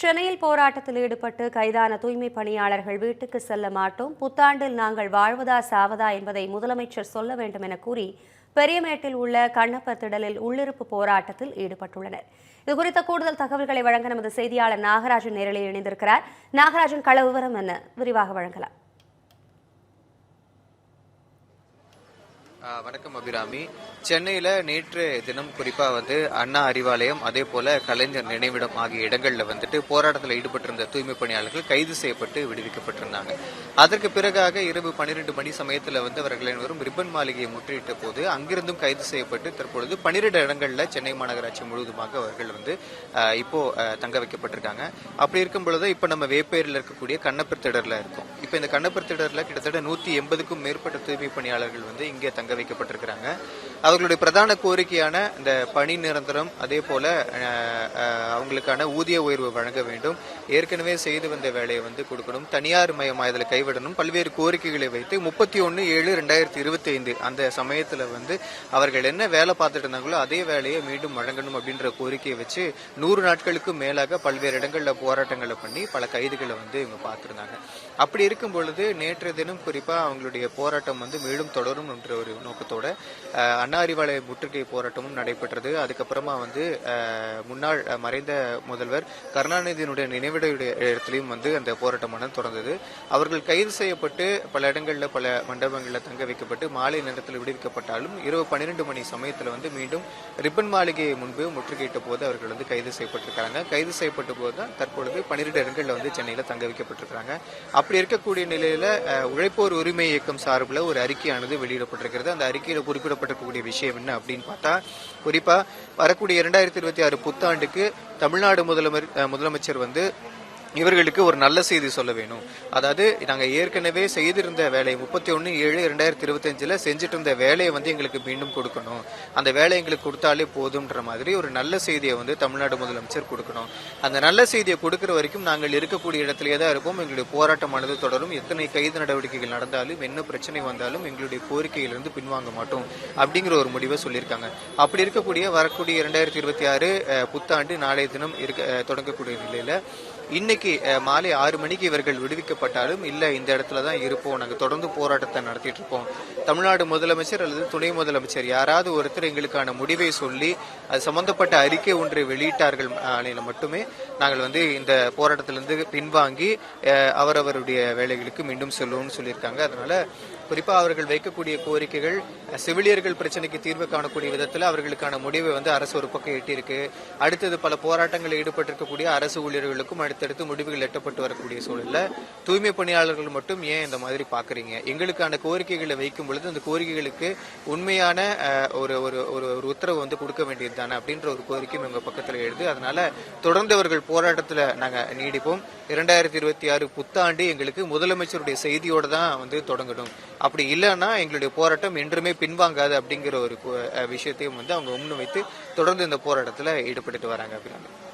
சென்னையில் போராட்டத்தில் ஈடுபட்டு கைதான தூய்மை பணியாளர்கள் வீட்டுக்கு செல்ல மாட்டோம். புத்தாண்டில் நாங்கள் வாழ்வதா சாவதா என்பதை முதலமைச்சர் சொல்ல வேண்டும் என கூறி பெரியமேட்டில் உள்ள கண்ணப்பர் திடலில் உள்ளிருப்பு போராட்டத்தில் ஈடுபட்டுள்ளனர். இது குறித்த கூடுதல் தகவல்களை வழங்க நமது செய்தியாளர் நாகராஜன் நேரலில் இணைந்திருக்கிறார். நாகராஜன் கள விவரம் என்ன? விரிவாக வழங்கலாம். வணக்கம் அபிராமி. சென்னையில் நேற்று தினம் குறிப்பாக வந்து அண்ணா அறிவாலயம் அதே போல கலைஞர் நினைவிடம் ஆகிய இடங்களில் வந்துட்டு போராட்டத்தில் ஈடுபட்டிருந்த தூய்மை பணியாளர்கள் கைது செய்யப்பட்டு விடுவிக்கப்பட்டிருந்தாங்க. அதற்கு பிறகாக இரவு பன்னிரெண்டு மணி சமயத்தில் வந்து அவர்கள் அனைவரும் ரிப்பன் மாளிகையை முற்றியிட்ட போது அங்கிருந்தும் கைது செய்யப்பட்டு தற்பொழுது பன்னிரெண்டு இடங்களில் சென்னை மாநகராட்சி முழுவதுமாக அவர்கள் வந்து இப்போ தங்க வைக்கப்பட்டிருக்காங்க. அப்படி இருக்கும் பொழுது இப்போ நம்ம வேப்பேரில் இருக்கக்கூடிய கண்ணப்பர் திடரில் இருக்கோம். இப்போ இந்த கண்ணப்பர் திடரில் கிட்டத்தட்ட நூற்றி எண்பதுக்கும் மேற்பட்ட தூய்மை பணியாளர்கள் வந்து இங்கே தங்க வைக்கப்பட்டிருக்கிறாங்க. அவர்களுடைய பிரதான கோரிக்கையான இந்த பணி நிரந்தரம் அதே போல அவங்களுக்கான ஊதிய உயர்வு வழங்க வேண்டும். ஏற்கனவே செய்து வந்த வேலையை வந்து கொடுக்கணும். தனியார் மயமாயதில் கைவிடணும். பல்வேறு கோரிக்கைகளை வைத்து முப்பத்தி ஒன்று ஏழு ரெண்டாயிரத்தி இருபத்தி ஐந்து அந்த சமயத்தில் வந்து அவர்கள் என்ன வேலை பார்த்துட்டு இருந்தாங்களோ அதே வேலையை மீண்டும் வழங்கணும் அப்படின்ற கோரிக்கையை வச்சு நூறு நாட்களுக்கும் மேலாக பல்வேறு இடங்களில் போராட்டங்களை பண்ணி பல கைதுகளை வந்து இவங்க பார்த்துருந்தாங்க. அப்படி இருக்கும் பொழுது நேற்று தினம் குறிப்பாக அவங்களுடைய போராட்டம் வந்து மீண்டும் தொடரும் என்ற ஒரு நோக்கத்தோட அஹ், முற்றுகை போராட்டமும் நடைபெற்றது. அதுக்கப்புறமா வந்து முன்னாள் மறைந்த முதல்வர் கருணாநிதியினுடைய நினைவிடைய இடத்துலையும் வந்து அந்த போராட்டமானது தொடர்ந்தது. அவர்கள் கைது செய்யப்பட்டு பல இடங்களில் பல மண்டபங்களில் தங்க வைக்கப்பட்டு மாலை நேரத்தில் விடுவிக்கப்பட்டாலும் இரவு பன்னிரெண்டு மணி சமயத்தில் வந்து மீண்டும் ரிப்பன் மாளிகை முன்பு முற்றுகையிட்ட போது அவர்கள் வந்து கைது செய்யப்பட்டிருக்காங்க கைது செய்யப்பட்ட போது தான் தற்பொழுது பன்னிரெண்டு இடங்களில் வந்து சென்னையில் தங்க வைக்கப்பட்டிருக்காங்க அப்படி இருக்கக்கூடிய நிலையில் உழைப்போர் உரிமை இயக்கம் சார்பில் ஒரு அறிக்கையானது வெளியிடப்பட்டிருக்கிறது. அந்த அறிக்கையில் குறிப்பிடப்பட்டிருக்கக்கூடிய விஷயம் என்ன அப்படின்னு பார்த்தா குறிப்பா வரக்கூடிய இரண்டாயிரத்தி இருபத்தி ஆறு புத்தாண்டுக்கு தமிழ்நாடு முதலமைச்சர் முதலமைச்சர் வந்து இவர்களுக்கு ஒரு நல்ல செய்தி சொல்ல வேணும். அதாவது நாங்கள் ஏற்கனவே செய்திருந்த வேலை முப்பத்தி ஒன்று ஏழு ரெண்டாயிரத்தி இருபத்தஞ்சில் செஞ்சுட்டு இருந்த வேலையை வந்து எங்களுக்கு மீண்டும் கொடுக்கணும். அந்த வேலை எங்களுக்கு கொடுத்தாலே போதும்ன்ற மாதிரி ஒரு நல்ல செய்தியை வந்து தமிழ்நாடு முதலமைச்சர் கொடுக்கணும். அந்த நல்ல செய்தியை கொடுக்குற வரைக்கும் நாங்கள் இருக்கக்கூடிய இடத்துலயே தான் இருப்போம். எங்களுடைய போராட்டமானது தொடரும். எத்தனை கைது நடவடிக்கைகள் நடந்தாலும் என்ன பிரச்சனை வந்தாலும் எங்களுடைய கோரிக்கையிலிருந்து பின்வாங்க மாட்டோம் அப்படிங்கிற ஒரு முடிவை சொல்லியிருக்காங்க. அப்படி இருக்கக்கூடிய வரக்கூடிய இரண்டாயிரத்தி இருபத்தி ஆறு புத்தாண்டு நாளைய தினம் இருக்க தொடங்கக்கூடிய நிலையில் இன்னைக்கு மாலை ஆறு மணிக்கு இவர்கள் விடுவிக்கப்பட்டாலும் இல்ல இந்த இடத்துல தான் இருப்போம். நாங்கள் தொடர்ந்து போராட்டத்தை நடத்திட்டு இருப்போம். தமிழ்நாடு முதலமைச்சர் அல்லது துணை முதலமைச்சர் யாராவது ஒருத்தர் எங்களுக்கான முடிவை சொல்லி அது சம்பந்தப்பட்ட அறிக்கை ஒன்றை வெளியிட்டார்கள் ஆணையில மட்டுமே நாங்கள் வந்து இந்த போராட்டத்திலிருந்து பின்வாங்கி அவரவருடைய வேலைகளுக்கு மீண்டும் செல்வோம்னு சொல்லியிருக்காங்க. அதனால குறிப்பாக அவர்கள் வைக்கக்கூடிய கோரிக்கைகள் செவிலியர்கள் பிரச்சனைக்கு தீர்வு காணக்கூடிய விதத்தில் அவர்களுக்கான முடிவை வந்து அரசு ஒரு பக்கம் எட்டியிருக்கு. அடுத்தது பல போராட்டங்களில் ஈடுபட்டிருக்கக்கூடிய அரசு ஊழியர்களுக்கும் அடுத்தடுத்து முடிவுகள் எட்டப்பட்டு வரக்கூடிய சூழலில் தூய்மை பணியாளர்கள் மட்டும் ஏன் இந்த மாதிரி பார்க்குறீங்க எங்களுக்கான கோரிக்கைகளை வைக்கும் பொழுது அந்த கோரிக்கைகளுக்கு உண்மையான ஒரு ஒரு ஒரு ஒரு உத்தரவு வந்து கொடுக்க வேண்டியது தானே அப்படின்ற ஒரு கோரிக்கையும் எங்கள் பக்கத்தில் எழுது. அதனால தொடர்ந்து அவர்கள் போராட்டத்தில் நாங்கள் நீடிப்போம். இரண்டாயிரத்தி இருபத்தி ஆறு புத்தாண்டு எங்களுக்கு முதலமைச்சருடைய செய்தியோடு தான் வந்து தொடங்கணும். அப்படி இல்லைன்னா எங்களுடைய போராட்டம் என்றுமே பின்வாங்காது அப்படிங்கிற ஒரு விஷயத்தையும் வந்து அவங்க முன்வைத்து தொடர்ந்து இந்த போராட்டத்தில் ஈடுபட்டுட்டு வராங்க அப்படின்னு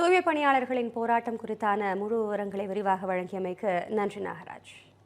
தூய்மை பணியாளர்களின் போராட்டம் குறித்தான முழு விவரங்களை விரிவாக வழங்கியமைக்கு நன்றி நாகராஜ்.